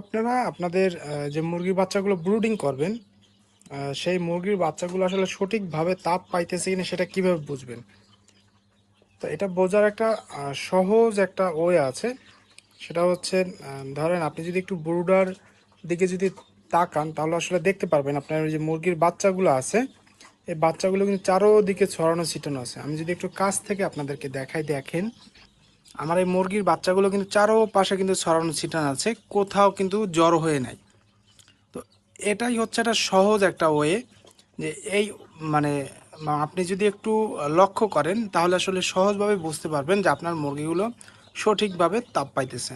আপনারা আপনাদের যে মুরগির বাচ্চাগুলো ব্রুডিং করবেন সেই মুরগির বাচ্চাগুলো আসলে সঠিকভাবে তাপ পাইতেছে কিনা সেটা কীভাবে বুঝবেন? তো এটা বোঝার একটা সহজ একটা ওয়ে আছে। সেটা হচ্ছে ধরেন আপনি যদি একটু ব্রুডার দিকে যদি তাকান, তাহলে আসলে দেখতে পারবেন আপনার যে মুরগির বাচ্চাগুলো আছে, এই বাচ্চাগুলো কিন্তু চারোদিকে ছড়ানো ছিটানো আছে। আমি যদি একটু কাছ থেকে আপনাদেরকে দেখাই, দেখেন। আমার এই মুরগির বাচ্চাগুলো কিন্তু চারো পাশে কিন্তু ছড়ানো ছিটানো আছে, কোথাও কিন্তু জড়ো হয়ে নাই। তো এটাই হচ্ছে একটা সহজ একটা ওয়ে যে এই মানে আপনি যদি একটু লক্ষ্য করেন তাহলে আসলে সহজভাবে বুঝতে পারবেন যে আপনার মুরগিগুলো সঠিকভাবে তাপ পাইতেছে।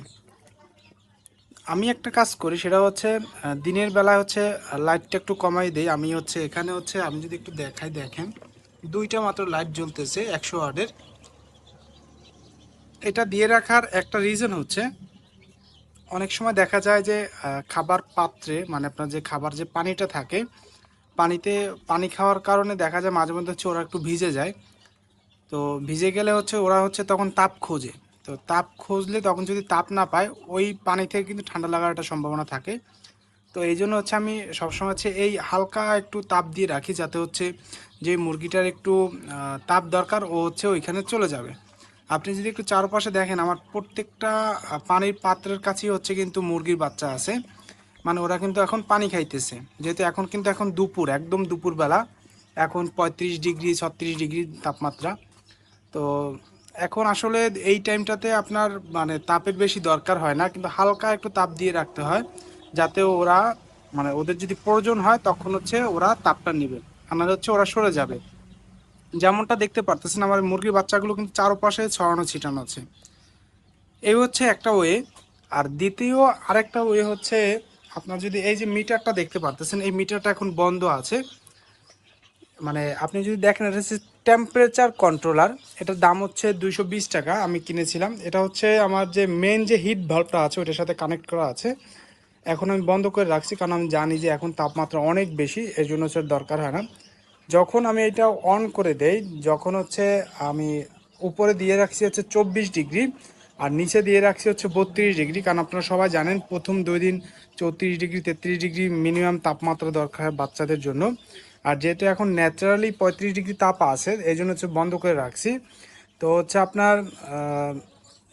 আমি একটা কাজ করি, সেটা হচ্ছে দিনের বেলায় হচ্ছে লাইটটা একটু কমাই দেই। আমি হচ্ছে, এখানে হচ্ছে, আমি যদি একটু দেখাই, দেখেন, দুইটা মাত্র লাইট জ্বলতেছে একশো ওয়ার্ডের এটা দিয়ে রাখার একটা রিজন হচ্ছে, অনেক সময় দেখা যায় যে খাবার পাত্রে মানে আপনার যে খাবার যে পানিটা থাকে, পানিতে পানি খাওয়ার কারণে দেখা যায় মাঝে মধ্যে হচ্ছে ওরা একটু ভিজে যায়। তো ভিজে গেলে হচ্ছে ওরা হচ্ছে তখন তাপ খোঁজে। তো তাপ খুঁজলে তখন যদি তাপ না পায়, ওই পানি থেকে কিন্তু ঠান্ডা লাগার একটা সম্ভাবনা থাকে। তো এই জন্য হচ্ছে আমি সবসময় হচ্ছে এই হালকা একটু তাপ দিয়ে রাখি, যাতে হচ্ছে যে মুরগিটার একটু তাপ দরকার, ও হচ্ছে ওইখানে চলে যাবে। আপনি যদি একটু চারপাশে দেখেন, আমার প্রত্যেকটা পানির পাত্রের কাছেই হচ্ছে কিন্তু মুরগির বাচ্চা আছে। মানে ওরা কিন্তু এখন পানি খাইতেছে। যেহেতু এখন কিন্তু এখন দুপুর, একদম দুপুরবেলা। এখন পঁয়ত্রিশ ডিগ্রি, ছত্রিশ ডিগ্রি তাপমাত্রা। তো এখন আসলে এই টাইমটাতে আপনার মানে তাপের বেশি দরকার হয় না, কিন্তু হালকা একটু তাপ দিয়ে রাখতে হয়, যাতে ওরা মানে ওদের যদি প্রয়োজন হয়, তখন হচ্ছে ওরা তাপটা নেবে। আমার হচ্ছে ওরা সরে যাবে। যেমনটা দেখতে পারতেছেন আমার মুরগির বাচ্চাগুলো কিন্তু চারপাশে ছড়ানো, ছিটানো আছে। এই হচ্ছে একটা ওয়ে। আর দ্বিতীয় আরেকটা ওয়ে হচ্ছে, আপনার যদি এই যে মিটারটা দেখতে পারতেছেন, এই মিটারটা এখন বন্ধ আছে। মানে আপনি যদি দেখেন, এটা হচ্ছে টেম্পারেচার কন্ট্রোলার এটার দাম হচ্ছে দুইশো বিশ টাকা, আমি কিনেছিলাম। এটা হচ্ছে আমার যে মেন যে হিট ভাল্বটা আছে, ওটার সাথে কানেক্ট করা আছে। এখন আমি বন্ধ করে রাখছি, কারণ আমি জানি যে এখন তাপমাত্রা অনেক বেশি, এর জন্য দরকার হয় না। যখন আমি এটা অন করে দেই, যখন হচ্ছে আমি উপরে দিয়ে রাখছি হচ্ছে চব্বিশ ডিগ্রি আর নিচে দিয়ে রাখছি হচ্ছে বত্রিশ ডিগ্রি, কারণ আপনারা সবাই জানেন প্রথম দুই দিন চৌত্রিশ ডিগ্রি, তেত্রিশ ডিগ্রি মিনিমাম তাপমাত্রা দরকার বাচ্চাদের জন্য। আর যেহেতু এখন ন্যাচারালি পঁয়ত্রিশ ডিগ্রি তাপ আছে, এই জন্য হচ্ছে বন্ধ করে রাখছি। তো হচ্ছে আপনার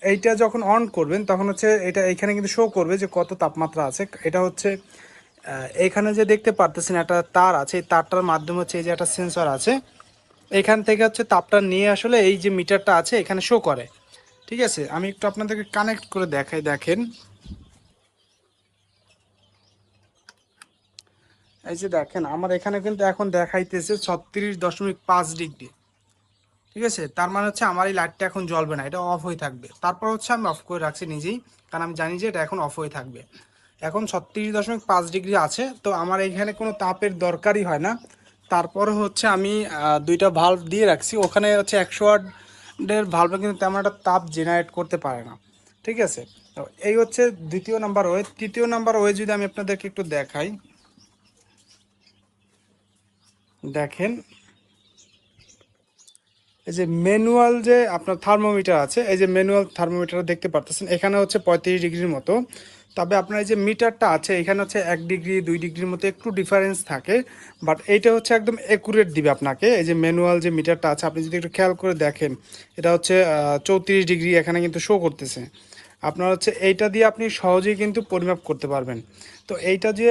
এইটা যখন অন করবেন, তখন হচ্ছে এটা এখানে কিন্তু শো করবে যে কত তাপমাত্রা আছে। এটা হচ্ছে এখানে যে দেখতে পারতেছেন একটা তার আছে, এই তারটার মাধ্যমে হচ্ছে এই যে একটা সেন্সর আছে। এখান থেকে হচ্ছে তাপটা নিয়ে আসলে এই যে মিটারটা আছে, এখানে শো করে। ঠিক আছে? আমি একটু আপনাদেরকে কানেক্ট করে দেখাই, দেখেন। এই যে দেখেন, আমার এখানে কিন্তু এখন দেখাইতেছে ছত্রিশ দশমিক পাঁচ ডিগ্রি। ঠিক আছে? তার মানে হচ্ছে আমার এই লাইটটা এখন জ্বলবে না, এটা অফ হয়ে থাকবে। তারপর হচ্ছে আমি অফ করে রাখছি নিজেই, কারণ আমি জানি যে এটা এখন অফ হয়ে থাকবে। এখন ছত্রিশ দশমিক পাঁচ ডিগ্রি আছে, তো আমার এখানে কোনো তাপের দরকারই হয় না। তারপর হচ্ছে আমি দুইটা ভাল্ব দিয়ে রাখছি। ওখানে হচ্ছে একশো ওয়াটের ভাল্বে কিন্তু তেমন একটা তাপ জেনারেট করতে পারে না। ঠিক আছে? তো এই হচ্ছে দ্বিতীয় নাম্বার ওয়ে। তৃতীয় নাম্বার ওয়ে যদি আমি আপনাদেরকে একটু দেখাই। দেখেন। এই যে ম্যানুয়াল যে আপনার থার্মোমিটার আছে, এই যে ম্যানুয়াল থার্মোমিটার দেখতে পারতেছেন, এখানে হচ্ছে পঁয়ত্রিশ ডিগ্রির মতো। তবে আপনার এই যে মিটারটা আছে, এখানে হচ্ছে এক ডিগ্রি, দুই ডিগ্রির মতো একটু ডিফারেন্স থাকে। বাট এইটা হচ্ছে একদম একুরেট দিবে আপনাকে। এই যে ম্যানুয়াল যে মিটারটা আছে, আপনি যদি একটু খেয়াল করে দেখেন, এটা হচ্ছে চৌত্রিশ ডিগ্রি এখানে কিন্তু শো করতেছে। আপনার হচ্ছে এইটা দিয়ে আপনি সহজেই কিন্তু পরিমাপ করতে পারবেন। তো এইটা যে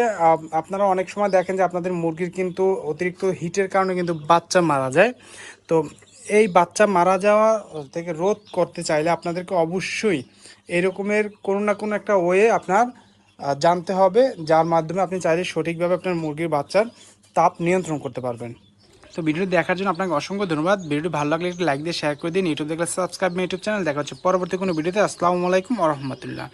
আপনারা অনেক সময় দেখেন যে আপনাদের মুরগির কিন্তু অতিরিক্ত হিটের কারণে কিন্তু বাচ্চা মারা যায়। তো এই বাচ্চা মারা যাওয়া থেকে রোধ করতে চাইলে আপনাদেরকে অবশ্যই এরকমের কোনো না কোনো একটা ওয়ে আপনার জানতে হবে, যার মাধ্যমে আপনি চাইলে সঠিকভাবে আপনার মুরগির বাচ্চার তাপ নিয়ন্ত্রণ করতে পারবেন। তো ভিডিওটি দেখার জন্য আপনাকে অসংখ্য ধন্যবাদ। ভিডিওটি ভালো লাগলে একটু লাইক দিয়ে শেয়ার করে দিন। ইউটিউব দেখলে সাবস্ক্রাইব ইউটিউব চ্যানেল দেখা হচ্ছে পরবর্তী কোনো ভিডিওতে। আসসালামু আলাইকুম রহমতুল্লাহ।